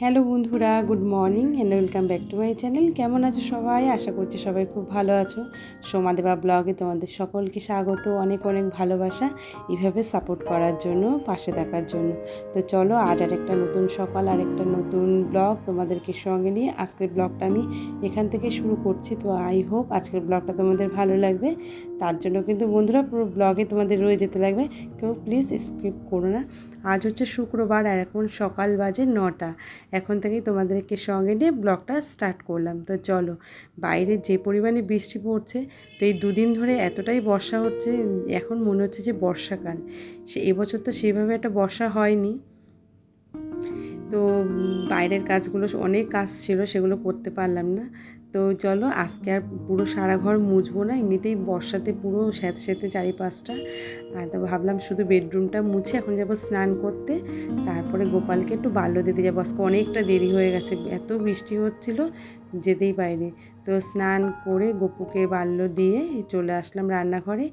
Hello বন্ধুরা, good morning and welcome back to my channel কেমন আছো সবাই? আশা করছি সবাই খুব ভালো আছো। সোমাদেবা ব্লগে তোমাদের সকলকে স্বাগত। অনেক অনেক ভালোবাসা এইভাবে সাপোর্ট করার জন্য, পাশে থাকার জন্য। তো চলো, আজ আর একটা নতুন সকাল, আর একটা নতুন ব্লগ তোমাদেরকে সঙ্গে নিয়ে আজকের ব্লগটা আমি এখান থেকে শুরু করছি। তো আই হোপ আজকের ব্লগটা তোমাদের ভালো লাগবে। তার জন্য কিন্তু বন্ধুরা পুরো ব্লগে তোমাদের রয়ে যেতে লাগবে। কেউ প্লিজ স্কিপ করো না। আজ হচ্ছে শুক্রবার আর এখন সকাল বাজে নটা। এখন থেকেই তোমাদেরকে সঙ্গে নিয়ে ব্লগটা স্টার্ট করলাম। তো চলো, বাইরে যে পরিমাণে বৃষ্টি পড়ছে, তো এই দুদিন ধরে এতটাই বর্ষা হচ্ছে, এখন মনে হচ্ছে যে বর্ষাকাল। সে এবছর তো সেভাবে একটা বর্ষা হয়নি। তো বাইরের কাজগুলো অনেক কাজ ছিল, সেগুলো করতে পারলাম না। তো চলো, আজকে আর পুরো সারা ঘর মুছবো না, এমনিতেই বর্ষাতে পুরো স্যাঁত স্যাঁতে চারিপাশটা। আর তো ভাবলাম শুধু বেডরুমটা মুছে, এখন যাব স্নান করতে। তারপরে গোপালকে একটু বাল্য দিতে যাব, আজকে অনেকটা দেরি হয়ে গেছে, এত বৃষ্টি হচ্ছিল, যেতেই পারিনি। তো স্নান করে গোপুকে বাল্য দিয়ে চলে আসলাম রান্নাঘরে।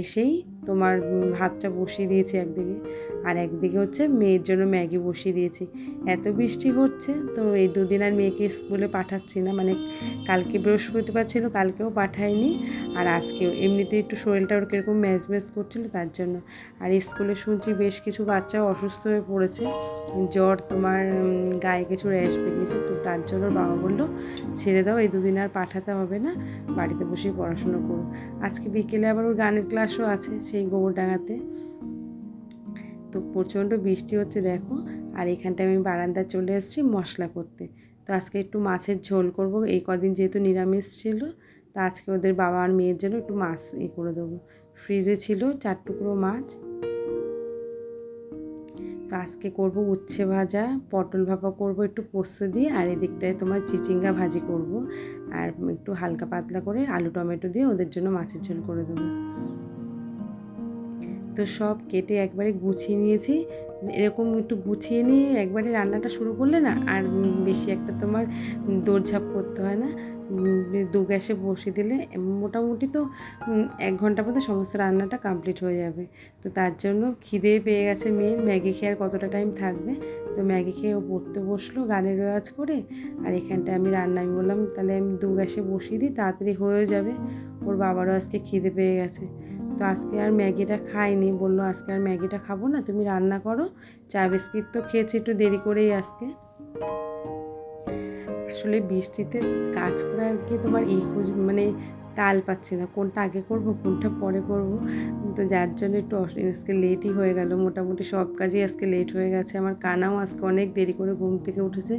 এসেই তোমার ভাতটা বসিয়ে দিয়েছি একদিকে। আর একদিকে হচ্ছে মেয়ের জন্য ম্যাগি বসিয়ে দিয়েছি। এত বৃষ্টি হচ্ছে তো এই দুদিন আর মেয়েকে স্কুলে পাঠাচ্ছি না। মানে কালকে বৃহস্পতিবার ছিল, কালকেও পাঠাইনি আর আজকেও এমনিতে একটু শরীরটা ওর কীরকম ম্যাজ ম্যাজ করছিল তার জন্য। আর স্কুলে শুনছি বেশ কিছু বাচ্চাও অসুস্থ হয়ে পড়েছে। জ্বর তোমার গায়ে কিছু র্যাশ বেরিয়েছে, তো তার জন্য বাবা বলল, ছেড়ে দাও, এই দুদিন আর পাঠাতে হবে না। বাড়িতে বসেই পড়াশুনো করো। আজকে বিকেলে আবার ওর গানের ক্লাসও আছে সেই গোবরডাঙ্গাতে। তো প্রচণ্ড বৃষ্টি হচ্ছে দেখো, আর এখানটায় আমি বারান্দা চলে এসেছি মশলা করতে। তো আজকে একটু মাছের ঝোল করব, এই কদিন যেহেতু নিরামিষ ছিল, তো আজকে ওদের বাবা আর মেয়ের জন্য একটু মাছ ই করে দেবো। ফ্রিজে ছিল চার টুকরো মাছ। তো আজকে করব উচ্ছে ভাজা, পটল ভাপা করব একটু পোস্ত দিয়ে, আর এদিকটায় তোমার চিচিঙ্গা ভাজি করব। আর একটু হালকা পাতলা করে আলু টমেটো দিয়ে ওদের জন্য মাছের ঝোল করে দেবো। তো সব কেটে একবারে গুছিয়ে নিয়েছি। এরকম একটু গুছিয়ে নিয়ে একবারে রান্নাটা শুরু করলে না আর বেশি একটা তোমার দৌড়ঝাঁপ করতে হয় না। দু গ্যাসে বসিয়ে দিলে মোটামুটি তো এক ঘণ্টার মধ্যে সমস্ত রান্নাটা কমপ্লিট হয়ে যাবে। তো তার জন্য খিদে পেয়ে গেছে মেয়ের। ম্যাগি খেয়ে আর কতটা টাইম থাকবে? তো ম্যাগি খেয়ে ও পড়তে বসল গানের রেওয়াজ করে। আর এখানটায় আমি রান্না, আমি বললাম, তাহলে আমি দু গ্যাসে বসিয়ে দিই, তাড়াতাড়ি হয়ে যাবে। ওর বাবারও আজকে খিদে পেয়ে গেছে। তো আজকে আর ম্যাগিটা খাইনি, বলল আজকে আর ম্যাগিটা খাব না, তুমি রান্না করো। চা বিস্কিট তো খেয়েছি একটু দেরি করেই আজকে। আসলে বৃষ্টিতে কাজ করে আর কি তোমার ই মানে তাল পাচ্ছি না, কোনটা আগে করব, কোনটা পরে করব। তো যার জন্য একটু আজকে লেটই হয়ে গেল, মোটামুটি সব কাজই আজকে লেট হয়ে গেছে। আমার কানাও আজকে অনেক দেরি করে ঘুম থেকে উঠেছে।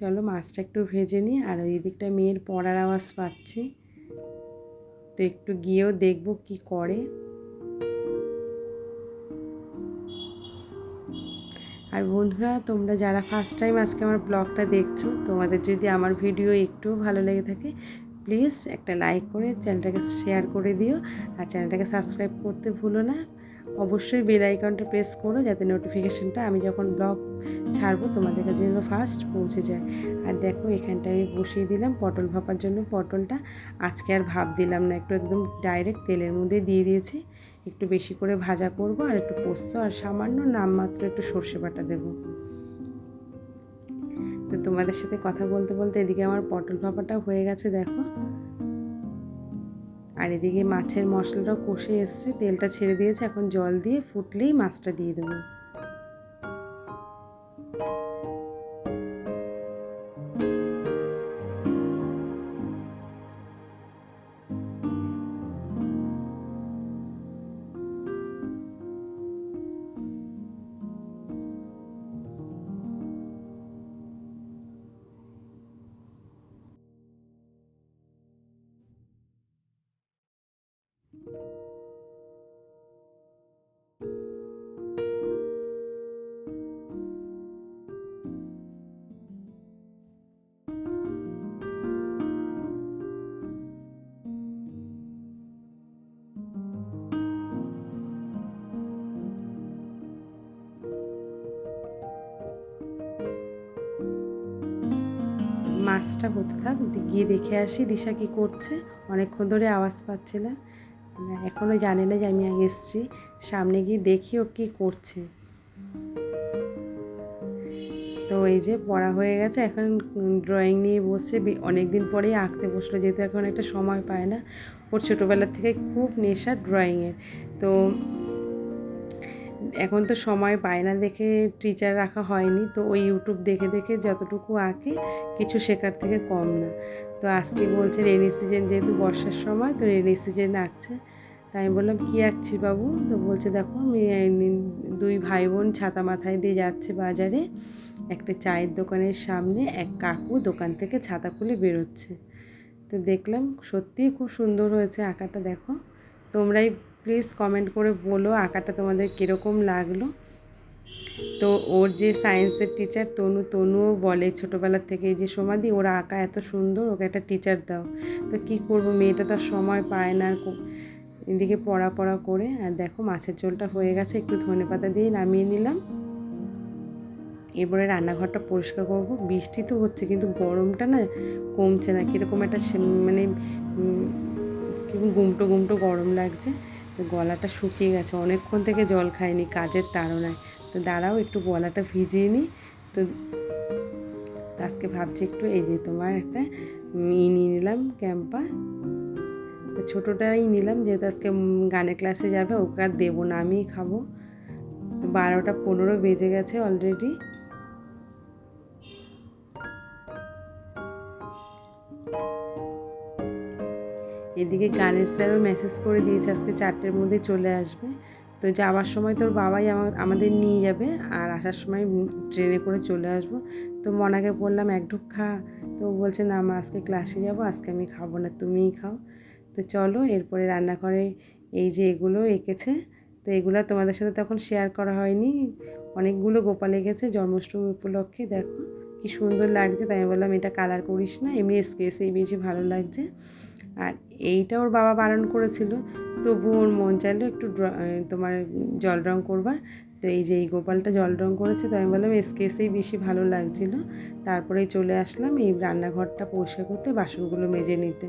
চলো মাছটা একটু ভেজে নিই, আর ওই দিকটা মেয়ের পড়ার আওয়াজ পাচ্ছি। তো একটু গিয়েও দেখব কি করে। আর বন্ধুরা, তোমরা যারা ফার্স্ট টাইম আজকে আমার ব্লগটা দেখছ, তোমাদের যদি আমার ভিডিও একটুও ভালো লেগে থাকে প্লিজ একটা লাইক করে চ্যানেলটাকে শেয়ার করে দিও। আর চ্যানেলটাকে সাবস্ক্রাইব করতে ভুলো না। অবশ্যই বেল আইকনটা প্রেস করো যাতে নোটিফিকেশানটা আমি যখন ব্লগ ছাড়বো তোমাদের কাছে যেন ফার্স্ট পৌঁছে যায়। আর দেখো এখানটা আমি বসিয়ে দিলাম পটল ভাপার জন্য পটলটা। আজকে আর ভাব দিলাম না, একটু একদম ডাইরেক্ট তেলের মধ্যে দিয়ে দিয়েছি। একটু বেশি করে ভাজা করব আর একটু পোস্ত আর সামান্য নামমাত্র একটু সর্ষে বাটা দেবো। তো তোমাদের সাথে কথা বলতে বলতে এদিকে আমার পটল ভাপাটা হয়ে গেছে, দেখো। আর এদিকে মাছের মশলাটাও কষে এসছে, তেলটা ছেড়ে দিয়েছে, এখন জল দিয়ে ফুটলেই মাছটা দিয়ে দেবো। মাছটা হতে থাক গিয়ে দেখে আসি দিশা কি করছে। অনেকক্ষণ ধরে আওয়াজ পাচ্ছে না। এখনও জানে না যে আমি এসছি। সামনে গিয়ে দেখি ও কী করছে। তো এই যে পড়া হয়ে গেছে। এখন ড্রয়িং নিয়ে বসে অনেক দিন পরেই আঁকতে বসল। যেহেতু এখন একটা সময় পায় না। ওর ছোটোবেলার থেকে খুব নেশা ড্রয়িংয়ের তো এখন তো সময় পায় না দেখে টিচার রাখা হয়নি। তো ওই ইউটিউব দেখে দেখে যতটুকু আঁকে, কিছু শেখার থেকে কম না। তো আজকে বলছে রেনি সিজন যেহেতু বর্ষার সময়, তো রেনি সিজন আঁকছে। তাই আমি বললাম, কী আঁকছি বাবু? তো বলছে, দেখো, আমি দুই ভাই বোন ছাতা মাথায় দিয়ে যাচ্ছে বাজারে। একটা চায়ের দোকানের সামনে এক কাকু দোকান থেকে ছাতা খুলে বেরোচ্ছে। তো দেখলাম সত্যিই খুব সুন্দর হয়েছে আঁকাটা, দেখো। তোমরাই প্লিজ কমেন্ট করে বলো আঁকাটা তোমাদের কীরকম লাগল। তো ওর যে সায়েন্সের টিচার তনু, তনুও বলে ছোটোবেলার থেকে যে সমাধি ওরা আঁকা এত সুন্দর, ওকে একটা টিচার দাও। তো কি করব, মেয়েটা তো সময় পায় না আর এদিকে পড়া পড়া করে। আর দেখো, মাছের ঝোলটা হয়ে গেছে, একটু ধনে পাতা দিয়ে নামিয়ে নিলাম। এবারে রান্নাঘরটা পরিষ্কার করব। বৃষ্টি তো হচ্ছে, কিন্তু গরমটা না কমছে না। কীরকম একটা মানে কীরকম গুমটো গুমটো গরম লাগছে। তো গলাটা শুকিয়ে গেছে। অনেকক্ষণ থেকে জল খায়নি কাজের তাড়নায়। তো দাঁড়াও, একটু গলাটা ভিজিয়ে নিই তো আজকে ভাবছি একটু এই যে তোমার একটা ই নিয়ে নিলাম, ক্যাম্পা। ছোটোটাই নিলাম, যেহেতু আজকে গানের ক্লাসে যাবে, ওকে আর দেবো না, আমিই খাব। তো বারোটা পনেরো বেজে গেছে অলরেডি। এদিকে গানের স্যারও মেসেজ করে দিয়েছে, আজকে চারটের মধ্যে চলে আসবে। তো যাওয়ার সময় তোর বাবাই আমাদের নিয়ে যাবে আর আসার সময় ট্রেনে করে চলে আসব। তো মনাকে বললাম, এক ঢুক খা। তো বলছে, না মা, আজকে ক্লাসে যাব, আজকে আমি খাব না, তুমিই খাও। তো চলো, এরপরে রান্নাঘরে এই যে এগুলো এঁকেছে, তো এগুলো তোমাদের সাথে তখন শেয়ার করা হয়নি। অনেকগুলো গোপাল এঁকেছে, জন্মাষ্টমী উপলক্ষে, দেখো। কি সুন্দর লাগছে, তাই আমি বললাম, এটা কালার করিস না। এমনি স্কেচেই বেশি ভালো লাগছে। আর এইটা ওর বাবা বারণ করেছিল। তবু ওর মন চাইলো একটু তোমার জল রং করবার। তো এই যে এই গোপালটা জল রং করেছে, তো আমি বললাম স্কেচেই বেশি ভালো লাগছিল। তারপরেই চলে আসলাম এই রান্নাঘরটা পরিষ্কার করতে, বাসনগুলো মেজে নিতে।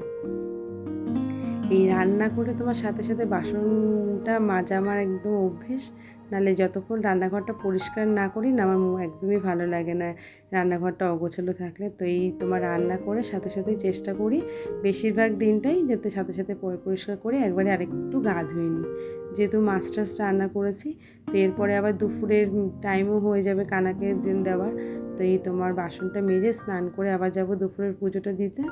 এই রান্না করে তোমার সাথে সাথে বাসনটা মাজা আমার একদম অভ্যেস। নাহলে যতক্ষণ রান্নাঘরটা পরিষ্কার না করি না, আমার একদমই ভালো লাগে না। রান্নাঘরটা অগোছালো থাকলে তো এই তোমার রান্না করে সাথে সাথে চেষ্টা করি। বেশিরভাগ দিনটাই যাতে সাথে সাথে পরিষ্কার করে একবারে আরেকটু গা ধুয়ে নিই। যেহেতু মাছ রান্না করেছি, তো এরপরে আবার দুপুরের টাইমও হয়ে যাবে কানাকে দিন দেওয়ার। তো এই তোমার বাসনটা মেজে স্নান করে আবার যাব দুপুরের পুজোটা দিতে।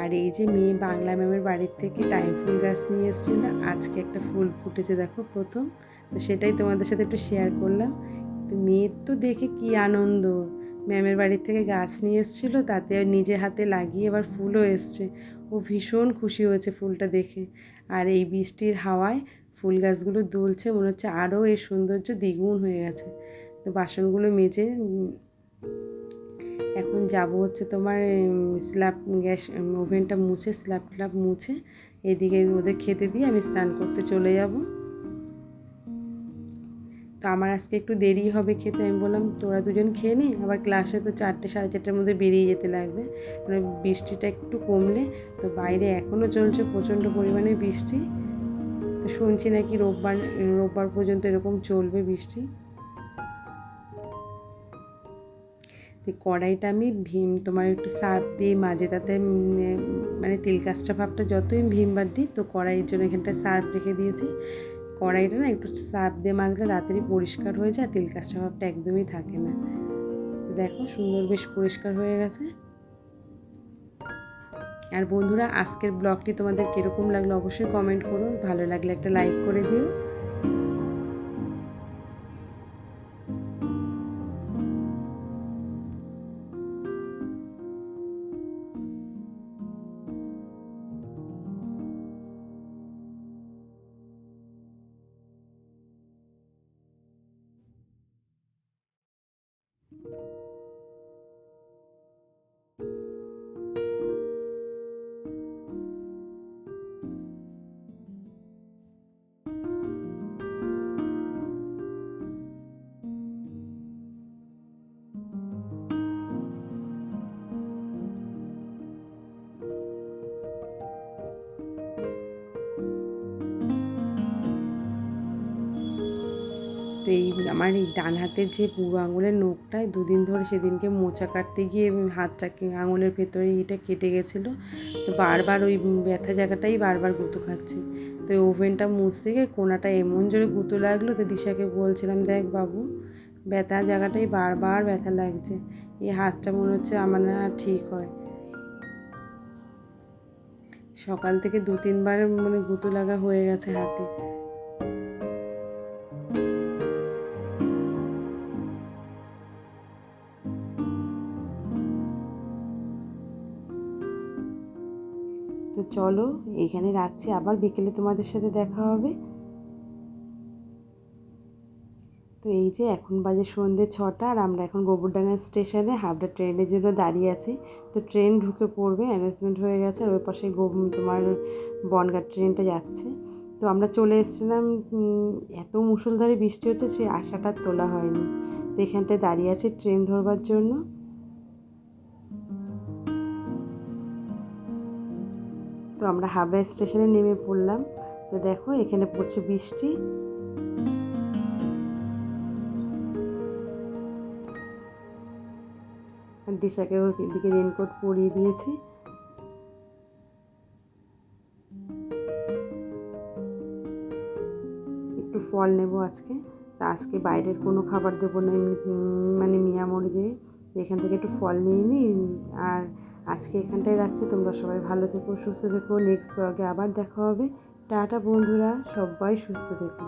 আর এই যে মেয়ে বাংলা ম্যামের বাড়ির থেকে টাইম ফুল গাছ নিয়ে এসেছিল, আজকে একটা ফুল ফুটেছে দেখো প্রথম। তো সেটাই তোমাদের সাথে একটু শেয়ার করলাম। তো মেয়ের তো দেখে কি আনন্দ। ম্যামের বাড়ির থেকে গাছ নিয়ে এসেছিল, তাতে নিজে হাতে লাগিয়ে এবার ফুলও এসছে। ও ভীষণ খুশি হয়েছে ফুলটা দেখে। আর এই বৃষ্টির হাওয়ায় ফুল গাছগুলো দুলছে, মনে হচ্ছে আরও এর সৌন্দর্য দ্বিগুণ হয়ে গেছে। তো বাসনগুলো মেজে এখন যাব হচ্ছে তোমার স্ল্যাব গ্যাস ওভেনটা মুছে স্ল্যাব ট্ল্যাব মুছে, এদিকে আমি ওদের খেতে দিয়ে আমি স্নান করতে চলে যাব। তো আমার আজকে একটু দেরি হবে খেতে, আমি বললাম তোরা দুজন খেয়ে নি, আবার ক্লাসে তো চারটে, সাড়ে চারটের মধ্যে বেরিয়ে যেতে লাগবে। মানে বৃষ্টিটা একটু কমলে, তো বাইরে এখনও চলছে প্রচণ্ড পরিমাণে বৃষ্টি। তো শুনছি নাকি রোববার রোববার পর্যন্ত এরকম চলবে বৃষ্টি। তো কড়াইটা আমি ভীম, তোমার একটু সার্ফ দিয়ে মাঝে তাতে মানে তেল কাজটা ভাবটা যতই ভীমবার দিই, তো কড়াইয়ের জন্য এখানটা সার্ফ রেখে দিয়েছি। কড়াইটা না একটু সার্ফ দিয়ে মাজলে তাড়াতাড়ি পরিষ্কার হয়ে যায়, তেল কাজটা ভাবটা একদমই থাকে না। দেখো সুন্দর বেশ পরিষ্কার হয়ে গেছে। আর বন্ধুরা, আজকের ব্লগটি তোমাদের কীরকম লাগল অবশ্যই কমেন্ট করো। ভালো লাগলে একটা লাইক করে দিও। তো এই আমার এই ডান হাতের যে বুড়ো আঙুলের নখটায় দুদিন ধরে সেদিনকে মোচা কাটতে গিয়ে হাতটাকে আঙুলের ভেতরে এটা কেটে গেছিল। তো বারবার ওই ব্যথা জায়গাটাই বারবার গুঁতো খাচ্ছে। তো এই ওভেনটা মুছতে গিয়ে কোনাটা এমন জোরে গুঁতো লাগল তো দিশাকে বলছিলাম, দেখ বাবু, ব্যথা জায়গাটাই বারবার ব্যথা লাগছে। এই হাতটা মনে হচ্ছে আমার না ঠিক হয়। সকাল থেকে দু তিনবার মানে গুঁতো লাগা হয়ে গেছে হাতে। তো চলো, এখানে রাখছি। আবার বিকেলে তোমাদের সাথে দেখা হবে। তো এই যে এখন বাজে সন্ধ্যে ছটা আর আমরা এখন গোবরডাঙ্গা স্টেশনে হাবড়া ট্রেনের জন্য দাঁড়িয়ে আছি। তো ট্রেন ঢুকে পড়বে অ্যারেঞ্জমেন্ট হয়ে গেছে আর ওই পাশে তোমার বনগাঁ ট্রেনটা যাচ্ছে। তো আমরা চলে এসেছিলাম এত মুসলধারে বৃষ্টি হচ্ছে, সেই আশাটা তোলা হয়নি। তো এখানটায় দাঁড়িয়ে আছে ট্রেন ধরবার জন্য। আমরা হাবড়া স্টেশনে নেমে পড়লাম। তো দেখো, এখানে পড়ছে বৃষ্টি। দিশাকে এদিকে রেনকোট পরিয়ে দিয়েছি। একটু ফল নেব আজকে। তা আজকে বাইরের কোনো খাবার দেবো না। মানে মিয়া মরিজে এখান থেকে একটু ফল নিয়ে নিই আর আজকে এখানটাই রাখছি। তোমরা সবাই ভালো থেকো, সুস্থ থেকো। নেক্সট ব্লগে আবার দেখা হবে। টাটা বন্ধুরা, সবাই সুস্থ থেকো।